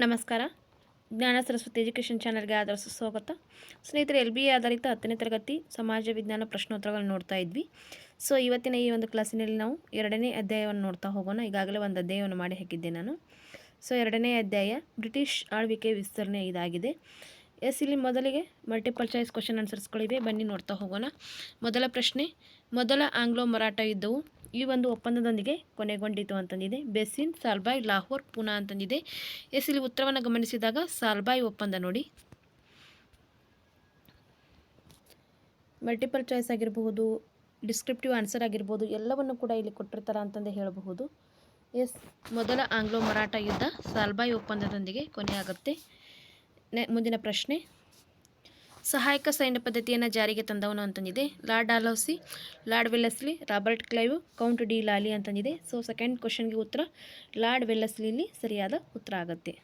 ನಮಸ್ಕಾರ. ಜ್ಞಾನ ಸರಸ್ವತಿ ಎಜುಕೇಷನ್ ಚಾನಲ್ಗೆ ಆದರ ಸುಸ್ವಾಗತ ಸ್ನೇಹಿತರೆ, ಎಲ್ ಬಿ ಎ ಆಧಾರಿತ ಹತ್ತನೇ ತರಗತಿ ಸಮಾಜ ವಿಜ್ಞಾನ ಪ್ರಶ್ನೋತ್ತರಗಳನ್ನು ನೋಡ್ತಾ ಇದ್ವಿ. ಸೊ, ಇವತ್ತಿನ ಈ ಒಂದು ಕ್ಲಾಸಿನಲ್ಲಿ ನಾವು ಎರಡನೇ ಅಧ್ಯಾಯವನ್ನು ನೋಡ್ತಾ ಹೋಗೋಣ. ಈಗಾಗಲೇ ಒಂದು ಅಧ್ಯಾಯವನ್ನು ಮಾಡಿ ಹಾಕಿದ್ದೆ ನಾನು. ಸೊ, ಎರಡನೇ ಅಧ್ಯಾಯ, ಬ್ರಿಟಿಷ್ ಆಳ್ವಿಕೆ ವಿಸ್ತರಣೆ ಇದಾಗಿದೆ. ಎಸ್, ಇಲ್ಲಿ ಮೊದಲಿಗೆ ಮಲ್ಟಿಪಲ್ ಚಾಯ್ಸ್ ಕ್ವಶನ್ ಆನ್ಸರ್ಸ್ಗಳಿವೆ ಬನ್ನಿ ನೋಡ್ತಾ ಹೋಗೋಣ. ಮೊದಲ ಪ್ರಶ್ನೆ, ಮೊದಲ ಆಂಗ್ಲೋ ಮರಾಠ ಯುದ್ಧವು ಈ ಒಂದು ಒಪ್ಪಂದದೊಂದಿಗೆ ಕೊನೆಗೊಂಡಿತು ಅಂತಂದಿದೆ. ಬೆಸಿನ್, ಸಾಲ್ಬಾಯ್, ಲಾಹೋರ್, ಪುನಾ ಅಂತಂದಿದೆ. ಎಸ್, ಇಲ್ಲಿ ಉತ್ತರವನ್ನು ಗಮನಿಸಿದಾಗ ಸಾಲ್ಬಾಯ್ ಒಪ್ಪಂದ ನೋಡಿ. ಮಲ್ಟಿಪಲ್ ಚಾಯ್ಸ್ ಆಗಿರಬಹುದು, ಡಿಸ್ಕ್ರಿಪ್ಟಿವ್ ಆನ್ಸರ್ ಆಗಿರ್ಬೋದು ಎಲ್ಲವನ್ನು ಕೂಡ ಇಲ್ಲಿ ಕೊಟ್ಟಿರ್ತಾರ ಅಂತಂದು ಹೇಳಬಹುದು. ಎಸ್, ಮೊದಲ ಆಂಗ್ಲೋ ಮರಾಠ ಯುದ್ಧ ಸಾಲ್ಬಾಯ್ ಒಪ್ಪಂದದೊಂದಿಗೆ ಕೊನೆಯಾಗುತ್ತೆ. ಮುಂದಿನ ಪ್ರಶ್ನೆ. ಸಹಾಯಕ ಸೈನ್ಯ ಪದ್ಧತಿಯನ್ನು ಜಾರಿಗೆ ತಂದವನು ಅಂತಂದಿದೆ. Lord Dalhousie, Lord Wellesley, Robert Clive, Count de Lally ಅಂತಂದಿದೆ. So second ಕ್ವಶನ್ಗೆ ಉತ್ತರ, ಲಾರ್ಡ್ ವೆಲ್ಲಸ್ಲಿಲಿ ಸರಿಯಾದ ಉತ್ತರ ಆಗುತ್ತೆ.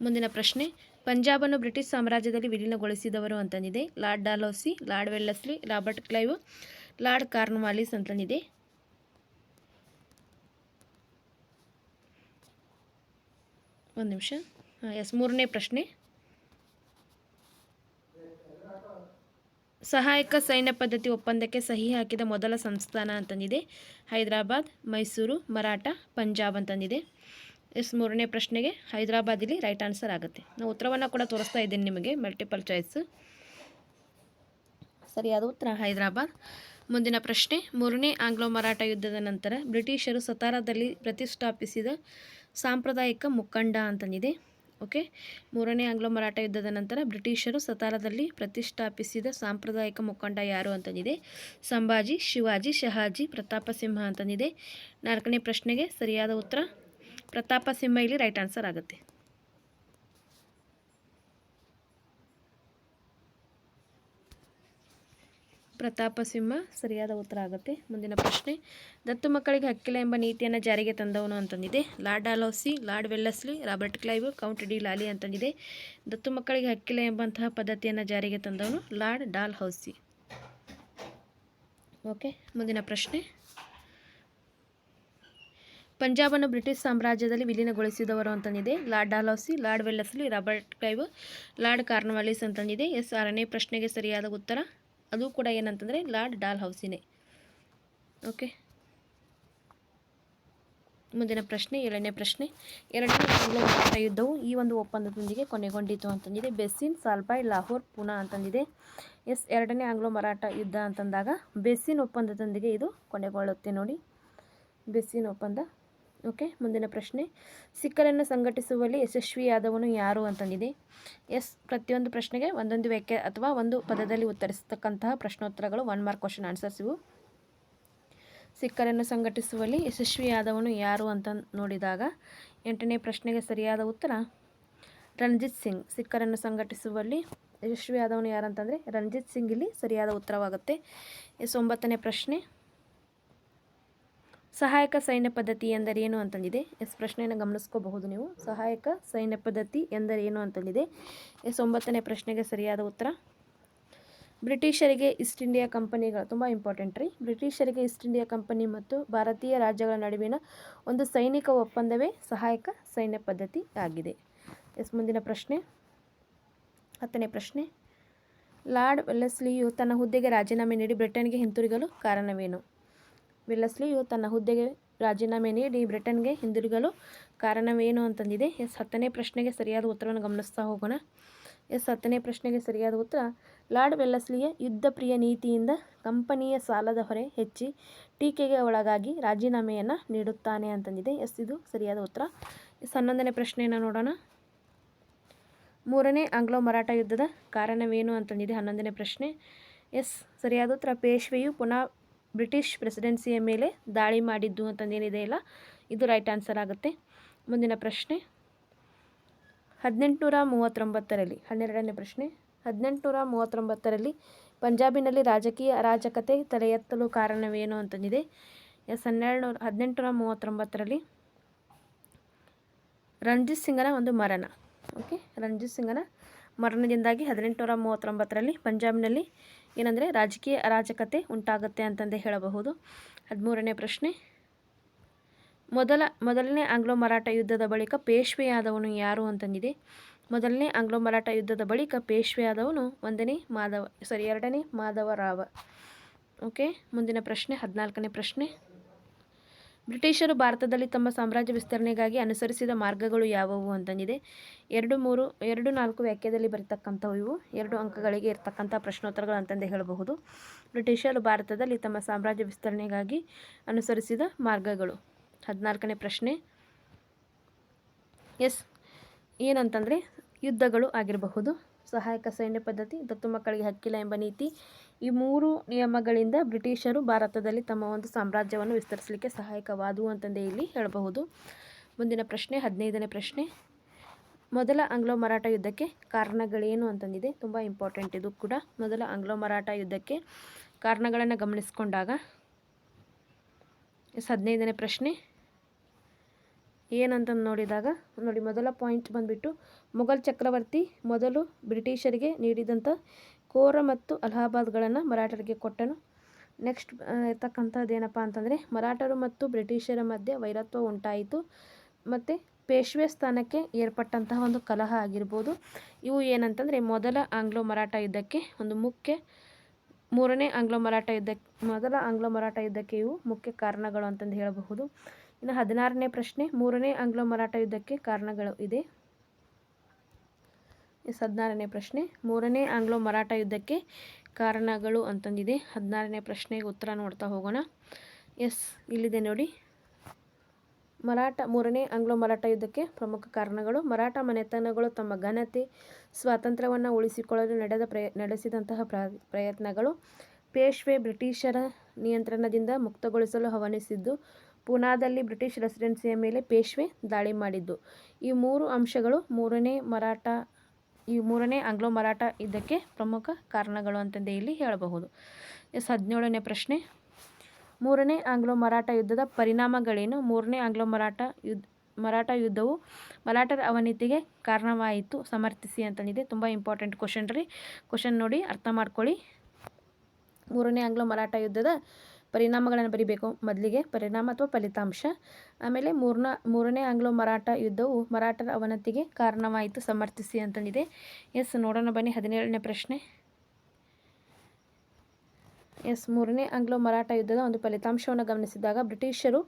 ಮುಂದಿನ ಪ್ರಶ್ನೆ, ಪಂಜಾಬನ್ನು ಬ್ರಿಟಿಷ್ ಸಾಮ್ರಾಜ್ಯದಲ್ಲಿ ವಿಲೀನಗೊಳಿಸಿದವರು ಅಂತಂದಿದೆ. Lord Dalhousie Lord Wellesley, Robert Clive, Lord Cornwallis ಅಂತಂದಿದೆ. ಒಂದು ನಿಮಿಷ. ಎಸ್, ಮೂರನೇ ಪ್ರಶ್ನೆ. ಸಹಾಯಕ ಸೈನ್ಯ ಪದ್ಧತಿ ಒಪ್ಪಂದಕ್ಕೆ ಸಹಿ ಹಾಕಿದ ಮೊದಲ ಸಂಸ್ಥಾನ ಅಂತಂದಿದೆ. ಹೈದರಾಬಾದ್, ಮೈಸೂರು, ಮರಾಠ, ಪಂಜಾಬ್ ಅಂತಂದಿದೆ. ಎಸ್, ಮೂರನೇ ಪ್ರಶ್ನೆಗೆ ಹೈದರಾಬಾದ್ ಇಲ್ಲಿ ರೈಟ್ ಆನ್ಸರ್ ಆಗುತ್ತೆ. ನಾವು ಉತ್ತರವನ್ನು ಕೂಡ ತೋರಿಸ್ತಾ ಇದ್ದೀನಿ ನಿಮಗೆ, ಮಲ್ಟಿಪಲ್ ಚಾಯ್ಸ್. ಸರಿಯಾದ ಉತ್ತರ, ಹೈದರಾಬಾದ್. ಮುಂದಿನ ಪ್ರಶ್ನೆ, ಮೂರನೇ ಆಂಗ್ಲೋ ಮರಾಠ ಯುದ್ಧದ ನಂತರ ಬ್ರಿಟಿಷರು ಸತಾರಾದಲ್ಲಿ ಪ್ರತಿಷ್ಠಾಪಿಸಿದ ಸಾಂಪ್ರದಾಯಿಕ ಮುಖಂಡ ಅಂತಂದಿದೆ. ಓಕೆ? ಮೂರನೇ ಆಂಗ್ಲೋ ಮರಾಠ ಯುದ್ಧದ ನಂತರ ಬ್ರಿಟಿಷರು ಸತಾರದಲ್ಲಿ ಪ್ರತಿಷ್ಠಾಪಿಸಿದ ಸಾಂಪ್ರದಾಯಿಕ ಮುಖಂಡ ಯಾರು ಅಂತಂದಿದೆ. ಸಂಭಾಜಿ, ಶಿವಾಜಿ, ಶಹಾಜಿ ಪ್ರತಾಪ ಸಿಂಹ ಅಂತಂದಿದೆ. ನಾಲ್ಕನೇ ಪ್ರಶ್ನೆಗೆ ಸರಿಯಾದ ಉತ್ತರ? ಪ್ರತಾಪ ಸಿಂಹ ಇಲ್ಲಿ ರೈಟ್ ಆನ್ಸರ್ ಆಗುತ್ತೆ. ಪ್ರತಾಪ ಸಿಂಹ, ಸರಿಯಾದ ಉತ್ತರ ಆಗುತ್ತೆ. ಮುಂದಿನ ಪ್ರಶ್ನೆ, ದತ್ತು ಮಕ್ಕಳಿಗೆ ಹಕ್ಕಿಲ್ಲ ಎಂಬ ನೀತಿಯನ್ನು ಜಾರಿಗೆ ತಂದವನು ಅಂತಂದಿದೆ. Lord Dalhousie, Lord Wellesley, Robert Clive, Count de Lally ಅಂತಂದಿದೆ. ದತ್ತು ಮಕ್ಕಳಿಗೆ ಹಕ್ಕಿಲ್ಲ ಎಂಬಂತಹ ಪದ್ಧತಿಯನ್ನು ಜಾರಿಗೆ ತಂದವನು ಲಾರ್ಡ್ ಡಾಲ್ ಹೌಸಿ ಓಕೆ, ಮುಂದಿನ ಪ್ರಶ್ನೆ. ಪಂಜಾಬನ್ನು ಬ್ರಿಟಿಷ್ ಸಾಮ್ರಾಜ್ಯದಲ್ಲಿ ವಿಲೀನಗೊಳಿಸಿದವರು ಅಂತಂದಿದೆ. Lord Dalhousie Lord Wellesley, Robert Clive, Lord Cornwallis ಅಂತಂದಿದೆ. Yes, ಆರನೇ ಪ್ರಶ್ನೆಗೆ ಸರಿಯಾದ ಉತ್ತರ. ಅದು ಕೂಡ ಏನಂತಂದರೆ ಲಾರ್ಡ್ ಡಾಲ್ ಹೌಸಿನೇ. ಓಕೆ. ಮುಂದಿನ ಪ್ರಶ್ನೆ, ಏಳನೇ ಪ್ರಶ್ನೆ. ಎರಡನೇ ಆಂಗ್ಲೋ ಮರಾಠ ಯುದ್ಧವು ಈ ಒಂದು ಒಪ್ಪಂದದೊಂದಿಗೆ ಕೊನೆಗೊಂಡಿತು ಅಂತಂದಿದೆ. ಬೆಸ್ಸಿನ್, ಸಾಲ್ಬಾಯ್, ಲಾಹೋರ್, ಪುನಾ ಅಂತಂದಿದೆ. ಎಸ್, ಎರಡನೇ ಆಂಗ್ಲೋ ಮರಾಠ ಯುದ್ಧ ಅಂತಂದಾಗ ಬೆಸ್ಸಿನ್ ಒಪ್ಪಂದದೊಂದಿಗೆ ಇದು ಕೊನೆಗೊಳ್ಳುತ್ತೆ ನೋಡಿ. ಬೆಸ್ಸಿನ್ ಒಪ್ಪಂದ. ಓಕೆ, ಮುಂದಿನ ಪ್ರಶ್ನೆ. ಸಿಕ್ಕರನ್ನು ಸಂಘಟಿಸುವಲ್ಲಿ ಯಶಸ್ವಿಯಾದವನು ಯಾರು ಅಂತಂದಿದೆ. ಎಸ್, ಪ್ರತಿಯೊಂದು ಪ್ರಶ್ನೆಗೆ ಒಂದೊಂದು ವ್ಯಾಖ್ಯೆ ಅಥವಾ ಒಂದು ಪದದಲ್ಲಿ ಉತ್ತರಿಸತಕ್ಕಂತಹ ಪ್ರಶ್ನೋತ್ತರಗಳು ಒನ್ ಮಾರ್ಕ್ ಕ್ವಶನ್ ಆನ್ಸರ್ಸ್ ಇವು. ಸಿಕ್ಕರನ್ನು ಸಂಘಟಿಸುವಲ್ಲಿ ಯಶಸ್ವಿಯಾದವನು ಯಾರು ಅಂತ ನೋಡಿದಾಗ ಎಂಟನೇ ಪ್ರಶ್ನೆಗೆ ಸರಿಯಾದ ಉತ್ತರ ರಣಜಿತ್ ಸಿಂಗ್. ಸಿಕ್ಕರನ್ನು ಸಂಘಟಿಸುವಲ್ಲಿ ಯಶಸ್ವಿಯಾದವನು ಯಾರು ಅಂತಂದರೆ ರಣಜಿತ್ ಸಿಂಗ್ ಇಲ್ಲಿ ಸರಿಯಾದ ಉತ್ತರವಾಗುತ್ತೆ. ಎಸ್, ಒಂಬತ್ತನೇ ಪ್ರಶ್ನೆ. ಸಹಾಯಕ ಸೈನ್ಯ ಪದ್ಧತಿ ಎಂದರೇನು ಅಂತಂದಿದೆ? ಎಸ್, ಪ್ರಶ್ನೆಯನ್ನು ಗಮನಿಸ್ಕೋಬಹುದು ನೀವು. ಸಹಾಯಕ ಸೈನ್ಯ ಪದ್ಧತಿ ಎಂದರೇನು ಅಂತಂದಿದೆ? ಎಸ್, ಒಂಬತ್ತನೇ ಪ್ರಶ್ನೆಗೆ ಸರಿಯಾದ ಉತ್ತರ. ಬ್ರಿಟಿಷರಿಗೆ ಈಸ್ಟ್ ಇಂಡಿಯಾ ಕಂಪನಿಗಳು, ತುಂಬ ಇಂಪಾರ್ಟೆಂಟ್ ರೀ. ಬ್ರಿಟಿಷರಿಗೆ ಈಸ್ಟ್ ಇಂಡಿಯಾ ಕಂಪನಿ ಮತ್ತು ಭಾರತೀಯ ರಾಜ್ಯಗಳ ನಡುವಿನ ಒಂದು ಸೈನಿಕ ಒಪ್ಪಂದವೇ ಸಹಾಯಕ ಸೈನ್ಯ ಪದ್ಧತಿ ಆಗಿದೆ. ಎಸ್, ಮುಂದಿನ ಪ್ರಶ್ನೆ. ಹತ್ತನೇ ಪ್ರಶ್ನೆ. ಲಾರ್ಡ್ ವೆಲ್ಲೆಸ್ಲಿಯು ತನ್ನ ಹುದ್ದೆಗೆ ರಾಜೀನಾಮೆ ನೀಡಿ ಬ್ರಿಟನ್ಗೆ ಹಿಂತಿರುಗಲು ಕಾರಣವೇನು? ವಿಲ್ಲಸ್ಲಿಯು ತನ್ನ ಹುದ್ದೆಗೆ ರಾಜೀನಾಮೆ ನೀಡಿ ಬ್ರಿಟನ್ಗೆ ಹಿಂದಿರುಗಲು ಕಾರಣವೇನು ಅಂತಂದಿದೆ. ಎಸ್ ಹತ್ತನೇ ಪ್ರಶ್ನೆಗೆ ಸರಿಯಾದ ಉತ್ತರವನ್ನು ಗಮನಿಸ್ತಾ ಹೋಗೋಣ. ಎಸ್ ಹತ್ತನೇ ಪ್ರಶ್ನೆಗೆ ಸರಿಯಾದ ಉತ್ತರ, ಲಾರ್ಡ್ ವೆಲ್ಲಸ್ಲಿಯ ಯುದ್ಧ ಪ್ರಿಯ ನೀತಿಯಿಂದ ಕಂಪನಿಯ ಸಾಲದ ಹೊರೆ ಹೆಚ್ಚಿ ಟೀಕೆಗೆ ಒಳಗಾಗಿ ರಾಜೀನಾಮೆಯನ್ನು ನೀಡುತ್ತಾನೆ ಅಂತಂದಿದೆ. ಎಸ್ ಇದು ಸರಿಯಾದ ಉತ್ತರ. ಎಸ್ ಹನ್ನೊಂದನೇ ಪ್ರಶ್ನೆಯನ್ನು ನೋಡೋಣ. ಮೂರನೇ ಆಂಗ್ಲೋ ಮರಾಠ ಯುದ್ಧದ ಕಾರಣವೇನು ಅಂತಂದಿದೆ ಹನ್ನೊಂದನೇ ಪ್ರಶ್ನೆ. ಎಸ್ ಸರಿಯಾದ ಉತ್ತರ, ಪೇಶ್ವೆಯು ಪುನಃ ಬ್ರಿಟಿಷ್ ಪ್ರೆಸಿಡೆನ್ಸಿಯ ಮೇಲೆ ದಾಳಿ ಮಾಡಿದ್ದು ಅಂತಂದೇನಿದೆ ಇಲ್ಲ? ಇದು ರೈಟ್ ಆನ್ಸರ್ ಆಗುತ್ತೆ. ಮುಂದಿನ ಪ್ರಶ್ನೆ. ಹದಿನೆಂಟುನೂರ ಮೂವತ್ತೊಂಬತ್ತರಲ್ಲಿ, ಹನ್ನೆರಡನೇ ಪ್ರಶ್ನೆ. ಹದಿನೆಂಟುನೂರ ಮೂವತ್ತೊಂಬತ್ತರಲ್ಲಿ ಪಂಜಾಬಿನಲ್ಲಿ ರಾಜಕೀಯ ಅರಾಜಕತೆ ತಲೆ ಎತ್ತಲು ಕಾರಣವೇನು ಅಂತಂದಿದೆ? ಎಸ್ ಹನ್ನೆರಡು ನೂರ ಹದಿನೆಂಟುನೂರ ಮೂವತ್ತೊಂಬತ್ತರಲ್ಲಿ ರಣಜಿತ್ ಸಿಂಗನ ಒಂದು ಮರಣ. ಓಕೆ ರಣಜಿತ್ ಸಿಂಗನ ಮರಣದಿಂದಾಗಿ ಹದಿನೆಂಟುನೂರ ಮೂವತ್ತೊಂಬತ್ತರಲ್ಲಿ ಪಂಜಾಬ್ನಲ್ಲಿ ಏನಂದರೆ ರಾಜಕೀಯ ಅರಾಜಕತೆ ಉಂಟಾಗುತ್ತೆ ಅಂತಂದೇ ಹೇಳಬಹುದು. ಹದಿಮೂರನೇ ಪ್ರಶ್ನೆ. ಮೊದಲ, ಮೊದಲನೇ ಆಂಗ್ಲೋ ಮರಾಠ ಯುದ್ಧದ ಬಳಿಕ ಪೇಶ್ವೆಯಾದವನು ಯಾರು ಅಂತಂದಿದೆ. ಮೊದಲನೇ ಆಂಗ್ಲೋ ಮರಾಠ ಯುದ್ಧದ ಬಳಿಕ ಪೇಶ್ವೆಯಾದವನು ಒಂದನೇ ಮಾಧವ ಸಾರಿ ಎರಡನೇ ಮಾಧವರಾವ ಓಕೆ ಮುಂದಿನ ಪ್ರಶ್ನೆ, ಹದಿನಾಲ್ಕನೇ ಪ್ರಶ್ನೆ. ಬ್ರಿಟಿಷರು ಭಾರತದಲ್ಲಿ ತಮ್ಮ ಸಾಮ್ರಾಜ್ಯ ವಿಸ್ತರಣೆಗಾಗಿ ಅನುಸರಿಸಿದ ಮಾರ್ಗಗಳು ಯಾವುವು ಅಂತಂದಿದೆ. ಎರಡು ಮೂರು, ಎರಡು ನಾಲ್ಕು ವ್ಯಾಖ್ಯದಲ್ಲಿ ಬರತಕ್ಕಂಥವು ಇವು. ಎರಡು ಅಂಕಗಳಿಗೆ ಇರತಕ್ಕಂಥ ಪ್ರಶ್ನೋತ್ತರಗಳು ಅಂತಂದೇ ಹೇಳಬಹುದು. ಬ್ರಿಟಿಷರು ಭಾರತದಲ್ಲಿ ತಮ್ಮ ಸಾಮ್ರಾಜ್ಯ ವಿಸ್ತರಣೆಗಾಗಿ ಅನುಸರಿಸಿದ ಮಾರ್ಗಗಳು. ಹದಿನಾಲ್ಕನೇ ಪ್ರಶ್ನೆ. ಎಸ್, ಏನಂತಂದರೆ ಯುದ್ಧಗಳು ಆಗಿರಬಹುದು. ಸಹಾಯಕ ಸೈನ್ಯ ಪದ್ಧತಿ, ದತ್ತು ಮಕ್ಕಳಿಗೆ ಹಕ್ಕಿಲ್ಲ ಎಂಬ ನೀತಿ, ಈ ಮೂರು ನಿಯಮಗಳಿಂದ ಬ್ರಿಟಿಷರು ಭಾರತದಲ್ಲಿ ತಮ್ಮ ಒಂದು ಸಾಮ್ರಾಜ್ಯವನ್ನು ವಿಸ್ತರಿಸಲಿಕ್ಕೆ ಸಹಾಯಕವಾದವು ಅಂತಂದೇ ಇಲ್ಲಿ ಹೇಳಬಹುದು. ಮುಂದಿನ ಪ್ರಶ್ನೆ, ಹದಿನೈದನೇ ಪ್ರಶ್ನೆ. ಮೊದಲ ಆಂಗ್ಲೋ ಮರಾಠ ಯುದ್ಧಕ್ಕೆ ಕಾರಣಗಳೇನು ಅಂತಂದಿದೆ. ತುಂಬ ಇಂಪಾರ್ಟೆಂಟ್ ಇದು ಕೂಡ. ಮೊದಲ ಆಂಗ್ಲೋ ಮರಾಠ ಯುದ್ಧಕ್ಕೆ ಕಾರಣಗಳನ್ನು ಗಮನಿಸಿಕೊಂಡಾಗ, ಎಸ್, ಹದಿನೈದನೇ ಪ್ರಶ್ನೆ. ಏನಂತ ನೋಡಿದಾಗ, ನೋಡಿ ಮೊದಲ ಪಾಯಿಂಟ್ ಬಂದುಬಿಟ್ಟು, ಮೊಘಲ್ ಚಕ್ರವರ್ತಿ ಮೊದಲು ಬ್ರಿಟಿಷರಿಗೆ ನೀಡಿದಂಥ ಕೋರ ಮತ್ತು ಅಲಹಾಬಾದ್ಗಳನ್ನು ಮರಾಠರಿಗೆ ಕೊಟ್ಟನು. ನೆಕ್ಸ್ಟ್ ಇರ್ತಕ್ಕಂಥದ್ದು ಏನಪ್ಪ ಅಂತಂದರೆ, ಮರಾಠರು ಮತ್ತು ಬ್ರಿಟಿಷರ ಮಧ್ಯೆ ವೈರತ್ವ ಉಂಟಾಯಿತು. ಮತ್ತು ಪೇಶ್ವೆ ಸ್ಥಾನಕ್ಕೆ ಏರ್ಪಟ್ಟಂತಹ ಒಂದು ಕಲಹ ಆಗಿರ್ಬೋದು. ಇವು ಏನಂತಂದರೆ, ಮೊದಲ ಆಂಗ್ಲೋ ಮರಾಠ ಯುದ್ಧಕ್ಕೆ ಒಂದು ಮುಖ್ಯ, ಮೂರನೇ ಆಂಗ್ಲೋ ಮರಾಠ ಯುದ್ಧಕ್ಕೆ ಮೊದಲ ಆಂಗ್ಲೋ ಮರಾಠ ಯುದ್ಧಕ್ಕೆ ಇವು ಮುಖ್ಯ ಕಾರಣಗಳು ಅಂತಂದು ಹೇಳಬಹುದು. ಇನ್ನು ಹದಿನಾರನೇ ಪ್ರಶ್ನೆ, ಮೂರನೇ ಆಂಗ್ಲೋ ಮರಾಠ ಯುದ್ಧಕ್ಕೆ ಕಾರಣಗಳು ಇದೆ. ಎಸ್, ಹದಿನಾರನೇ ಪ್ರಶ್ನೆ, ಮೂರನೇ ಆಂಗ್ಲೋ ಮರಾಠ ಯುದ್ಧಕ್ಕೆ ಕಾರಣಗಳು ಅಂತಂದಿದೆ. ಹದಿನಾರನೇ ಪ್ರಶ್ನೆಗೆ ಉತ್ತರ ನೋಡ್ತಾ ಹೋಗೋಣ. ಎಸ್, ಇಲ್ಲಿದೆ ನೋಡಿ. ಮರಾಠ, ಮೂರನೇ ಆಂಗ್ಲೋ ಮರಾಠ ಯುದ್ಧಕ್ಕೆ ಪ್ರಮುಖ ಕಾರಣಗಳು. ಮರಾಠ ಮನೆತನಗಳು ತಮ್ಮ ಘನತೆ, ಸ್ವಾತಂತ್ರ್ಯವನ್ನು ಉಳಿಸಿಕೊಳ್ಳಲು ನಡೆದ ಪ್ರಯ, ನಡೆಸಿದಂತಹ ಪ್ರ, ಪ್ರಯತ್ನಗಳು. ಪೇಶ್ವೆ ಬ್ರಿಟಿಷರ ನಿಯಂತ್ರಣದಿಂದ ಮುಕ್ತಗೊಳಿಸಲು ಹವಣಿಸಿದ್ದು ಪೂನಾದಲ್ಲಿ ಬ್ರಿಟಿಷ್ ರೆಸಿಡೆನ್ಸಿಯ ಮೇಲೆ ಪೇಶ್ವೆ ದಾಳಿ ಮಾಡಿದ್ದು. ಈ ಮೂರು ಅಂಶಗಳು ಮೂರನೇ ಮರಾಠ, ಈ ಮೂರನೇ ಆಂಗ್ಲೋ ಮರಾಠ ಇದಕ್ಕೆ ಪ್ರಮುಖ ಕಾರಣಗಳು ಅಂತಂದೇ ಇಲ್ಲಿ ಹೇಳಬಹುದು. ಎಸ್ ಹದಿನೇಳನೇ ಪ್ರಶ್ನೆ. ಮೂರನೇ ಆಂಗ್ಲೋ ಮರಾಠ ಯುದ್ಧದ ಪರಿಣಾಮಗಳೇನು? ಮೂರನೇ ಆಂಗ್ಲೋ ಮರಾಠ ಯುದ್ಧ, ಮರಾಠ ಯುದ್ಧವು ಮರಾಠರ ಅವನತಿಗೆ ಕಾರಣವಾಯಿತು. ಸಮರ್ಥಿಸಿ ಅಂತಂದಿದೆ. ತುಂಬ ಇಂಪಾರ್ಟೆಂಟ್ ಕ್ವಶನ್ ರೀ. ಕ್ವಶನ್ ನೋಡಿ ಅರ್ಥ ಮಾಡ್ಕೊಳ್ಳಿ. ಮೂರನೇ ಆಂಗ್ಲೋ ಮರಾಠ ಯುದ್ಧದ ಪರಿಣಾಮಗಳನ್ನು ಬರಿಬೇಕು. ಮೊದಲಿಗೆ ಪರಿಣಾಮ ಅಥವಾ ಫಲಿತಾಂಶ. ಆಮೇಲೆ ಮೂರನ, ಮೂರನೇ ಆಂಗ್ಲೋ ಮರಾಠ ಯುದ್ಧವು ಮರಾಠರ ಅವನತಿಗೆ ಕಾರಣವಾಯಿತು. ಸಮರ್ಥಿಸಿ ಅಂತಂದಿದೆ. ಎಸ್, ನೋಡೋಣ ಬನ್ನಿ. ಹದಿನೇಳನೇ ಪ್ರಶ್ನೆ. ಎಸ್, ಮೂರನೇ ಆಂಗ್ಲೋ ಮರಾಠ ಯುದ್ಧದ ಒಂದು ಫಲಿತಾಂಶವನ್ನು ಗಮನಿಸಿದಾಗ ಬ್ರಿಟಿಷರು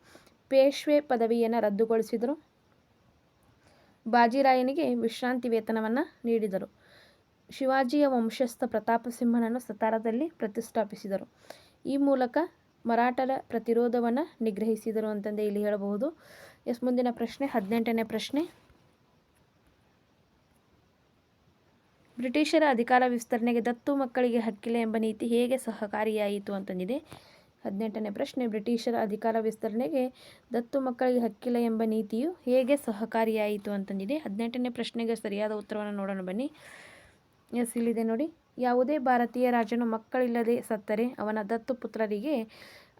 ಪೇಶ್ವೆ ಪದವಿಯನ್ನು ರದ್ದುಗೊಳಿಸಿದರು. ಬಾಜಿರಾಯನಿಗೆ ವಿಶ್ರಾಂತಿ ವೇತನವನ್ನು ನೀಡಿದರು. ಶಿವಾಜಿಯ ವಂಶಸ್ಥ ಪ್ರತಾಪ ಸಿಂಹನನ್ನು ಸತಾರದಲ್ಲಿ ಪ್ರತಿಷ್ಠಾಪಿಸಿದರು. ಈ ಮೂಲಕ ಮರಾಠರ ಪ್ರತಿರೋಧವನ್ನು ನಿಗ್ರಹಿಸಿದರು ಅಂತಂದೇ ಇಲ್ಲಿ ಹೇಳಬಹುದು. ಎಸ್, ಮುಂದಿನ ಪ್ರಶ್ನೆ, ಹದಿನೆಂಟನೇ ಪ್ರಶ್ನೆ. ಬ್ರಿಟಿಷರ ಅಧಿಕಾರ ವಿಸ್ತರಣೆಗೆ ದತ್ತು ಮಕ್ಕಳಿಗೆ ಹಕ್ಕಿಲ್ಲ ಎಂಬ ನೀತಿ ಹೇಗೆ ಸಹಕಾರಿಯಾಯಿತು ಅಂತಂದಿದೆ. ಹದಿನೆಂಟನೇ ಪ್ರಶ್ನೆ, ಬ್ರಿಟಿಷರ ಅಧಿಕಾರ ವಿಸ್ತರಣೆಗೆ ದತ್ತು ಮಕ್ಕಳಿಗೆ ಹಕ್ಕಿಲ್ಲ ಎಂಬ ನೀತಿಯು ಹೇಗೆ ಸಹಕಾರಿಯಾಯಿತು ಅಂತಂದಿದೆ. ಹದಿನೆಂಟನೇ ಪ್ರಶ್ನೆಗೆ ಸರಿಯಾದ ಉತ್ತರವನ್ನು ನೋಡೋಣ ಬನ್ನಿ. ಎಸ್, ಇಲ್ಲಿದೆ ನೋಡಿ. ಯಾವುದೇ ಭಾರತೀಯ ರಾಜನು ಮಕ್ಕಳಿಲ್ಲದೆ ಸತ್ತರೆ, ಅವನ ದತ್ತು ಪುತ್ರರಿಗೆ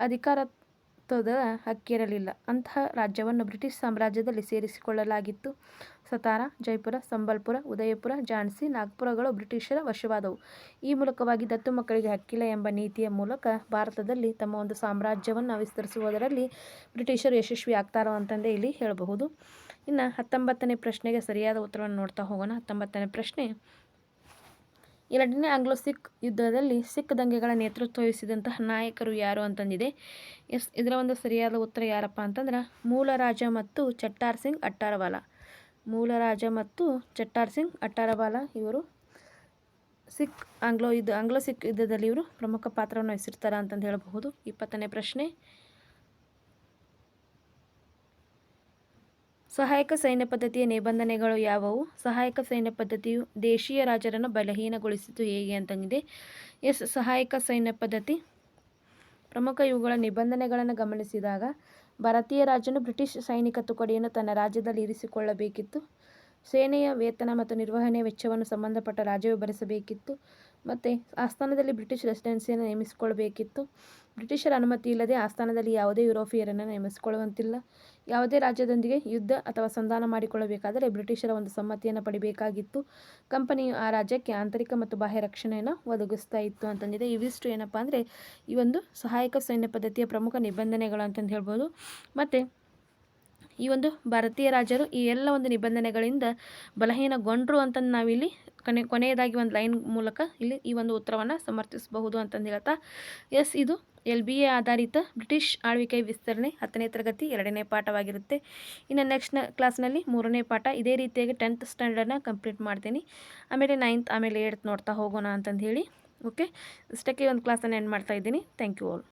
ಅಧಿಕಾರತ್ವದ ಹಕ್ಕಿರಲಿಲ್ಲ. ಅಂತಹ ರಾಜ್ಯವನ್ನು ಬ್ರಿಟಿಷ್ ಸಾಮ್ರಾಜ್ಯದಲ್ಲಿ ಸೇರಿಸಿಕೊಳ್ಳಲಾಗಿತ್ತು. ಸತಾರ, ಜೈಪುರ, ಸಂಬಲ್ಪುರ, ಉದಯಪುರ ಝಾನ್ಸಿ ನಾಗ್ಪುರಗಳು ಬ್ರಿಟಿಷರ ವಶವಾದವು. ಈ ಮೂಲಕವಾಗಿ ದತ್ತು ಮಕ್ಕಳಿಗೆ ಹಕ್ಕಿಲ್ಲ ಎಂಬ ನೀತಿಯ ಮೂಲಕ ಭಾರತದಲ್ಲಿ ತಮ್ಮ ಒಂದು ಸಾಮ್ರಾಜ್ಯವನ್ನು ವಿಸ್ತರಿಸುವುದರಲ್ಲಿ ಬ್ರಿಟಿಷರು ಯಶಸ್ವಿ ಆಗ್ತಾರೋ ಅಂತಂದೇ ಇಲ್ಲಿ ಹೇಳಬಹುದು. ಇನ್ನು ಹತ್ತೊಂಬತ್ತನೇ ಪ್ರಶ್ನೆಗೆ ಸರಿಯಾದ ಉತ್ತರವನ್ನು ನೋಡ್ತಾ ಹೋಗೋಣ. ಹತ್ತೊಂಬತ್ತನೇ ಪ್ರಶ್ನೆ ಎರಡನೇ ಆಂಗ್ಲೋ ಸಿಖ್ ಯುದ್ಧದಲ್ಲಿ ಸಿಖ್ ದಂಗೆಗಳ ನೇತೃತ್ವ ವಹಿಸಿದಂತಹ ನಾಯಕರು ಯಾರು ಅಂತಂದಿದೆ. ಎಸ್, ಇದರ ಒಂದು ಸರಿಯಾದ ಉತ್ತರ ಯಾರಪ್ಪ ಅಂತಂದ್ರೆ ಮೂಲರಾಜ ಮತ್ತು ಚಟ್ಟಾರ್ ಸಿಂಗ್ ಅಟ್ಟಾರವಾಲ. ಮೂಲರಾಜ ಮತ್ತು ಚಟ್ಟಾರ್ ಸಿಂಗ್ ಅಟ್ಟಾರವಾಲ ಇವರು ಸಿಖ್ ಆಂಗ್ಲೋ ಯುದ್ಧ ಆಂಗ್ಲೋ ಸಿಖ್ ಯುದ್ಧದಲ್ಲಿ ಇವರು ಪ್ರಮುಖ ಪಾತ್ರವನ್ನು ವಹಿಸಿರ್ತಾರೆ ಅಂತಂದು ಹೇಳಬಹುದು. ಇಪ್ಪತ್ತನೇ ಪ್ರಶ್ನೆ ಸಹಾಯಕ ಸೈನ್ಯ ಪದ್ಧತಿಯ ನಿಬಂಧನೆಗಳು ಯಾವುವು? ಸಹಾಯಕ ಸೈನ್ಯ ಪದ್ಧತಿಯು ದೇಶೀಯ ರಾಜರನ್ನು ಬಲಹೀನಗೊಳಿಸಿತು ಹೇಗೆ ಅಂತಂದಿದೆ ಎಸ್, ಸಹಾಯಕ ಸೈನ್ಯ ಪದ್ಧತಿ. ಪ್ರಮುಖ ಇವುಗಳ ನಿಬಂಧನೆಗಳನ್ನು ಗಮನಿಸಿದಾಗ, ಭಾರತೀಯ ರಾಜನು ಬ್ರಿಟಿಷ್ ಸೈನಿಕ ತುಕಡಿಯನ್ನು ತನ್ನ ರಾಜ್ಯದಲ್ಲಿ ಇರಿಸಿಕೊಳ್ಳಬೇಕಿತ್ತು. ಸೇನೆಯ ವೇತನ ಮತ್ತು ನಿರ್ವಹಣೆಯ ವೆಚ್ಚವನ್ನು ಸಂಬಂಧಪಟ್ಟ ರಾಜ್ಯವು ಭರಿಸಬೇಕಿತ್ತು. ಮತ್ತು, ಆಸ್ಥಾನದಲ್ಲಿ ಬ್ರಿಟಿಷ್ ರೆಸಿಡೆನ್ಸಿಯನ್ನು ನೇಮಿಸಿಕೊಳ್ಳಬೇಕಿತ್ತು. ಬ್ರಿಟಿಷರ ಅನುಮತಿ ಇಲ್ಲದೆ ಆಸ್ಥಾನದಲ್ಲಿ ಯಾವುದೇ ಯುರೋಪಿಯರನ್ನು ನೇಮಿಸಿಕೊಳ್ಳುವಂತಿಲ್ಲ. ಯಾವುದೇ ರಾಜ್ಯದೊಂದಿಗೆ ಯುದ್ಧ ಅಥವಾ ಸಂಧಾನ ಮಾಡಿಕೊಳ್ಳಬೇಕಾದರೆ ಬ್ರಿಟಿಷರ ಒಂದು ಸಮ್ಮತಿಯನ್ನು ಪಡಿಬೇಕಾಗಿತ್ತು. ಕಂಪನಿಯು ಆ ರಾಜ್ಯಕ್ಕೆ ಆಂತರಿಕ ಮತ್ತು ಬಾಹ್ಯ ರಕ್ಷಣೆಯನ್ನು ಒದಗಿಸ್ತಾ ಇತ್ತು ಅಂತಂದಿದೆ. ಇವಿಷ್ಟು ಏನಪ್ಪ ಅಂದರೆ ಈ ಒಂದು ಸಹಾಯಕ ಸೈನ್ಯ ಪದ್ಧತಿಯ ಪ್ರಮುಖ ನಿಬಂಧನೆಗಳು ಅಂತಂದು ಹೇಳ್ಬೋದು. ಮತ್ತು ಈ ಒಂದು ಭಾರತೀಯ ರಾಜರು ಈ ಎಲ್ಲ ಒಂದು ನಿಬಂಧನೆಗಳಿಂದ ಬಲಹೀನಗೊಂಡರು ಅಂತಂದು ನಾವಿಲ್ಲಿ ಕೊನೆ, ಕೊನೆಯದಾಗಿ ಒಂದು ಲೈನ್ ಮೂಲಕ ಇಲ್ಲಿ ಈ ಒಂದು ಉತ್ತರವನ್ನು ಸಮರ್ಥಿಸಬಹುದು ಅಂತಂದು ಹೇಳ್ತಾ, ಎಸ್, ಇದು ಎಲ್ ಬಿ ಎ ಆಧಾರಿತ ಬ್ರಿಟಿಷ್ ಆಳ್ವಿಕೆ ವಿಸ್ತರಣೆ ಹತ್ತನೇ ತರಗತಿ ಎರಡನೇ ಪಾಠವಾಗಿರುತ್ತೆ. ಇನ್ನು ನೆಕ್ಸ್ಟ್ ಕ್ಲಾಸ್ನಲ್ಲಿ ಮೂರನೇ ಪಾಠ ಇದೇ ರೀತಿಯಾಗಿ ಟೆಂತ್ ಸ್ಟ್ಯಾಂಡರ್ಡ್ನ ಕಂಪ್ಲೀಟ್ ಮಾಡ್ತೀನಿ. ಆಮೇಲೆ ನೈನ್ತ್ ಆಮೇಲೆ ಏಯ್ತ್ ನೋಡ್ತಾ ಹೋಗೋಣ ಅಂತಂದು ಹೇಳಿ ಓಕೆ ಇಷ್ಟಕ್ಕೆ ಒಂದು ಕ್ಲಾಸನ್ನು ಎಂಡ್ ಮಾಡ್ತಾ ಇದ್ದೀನಿ. Thank you all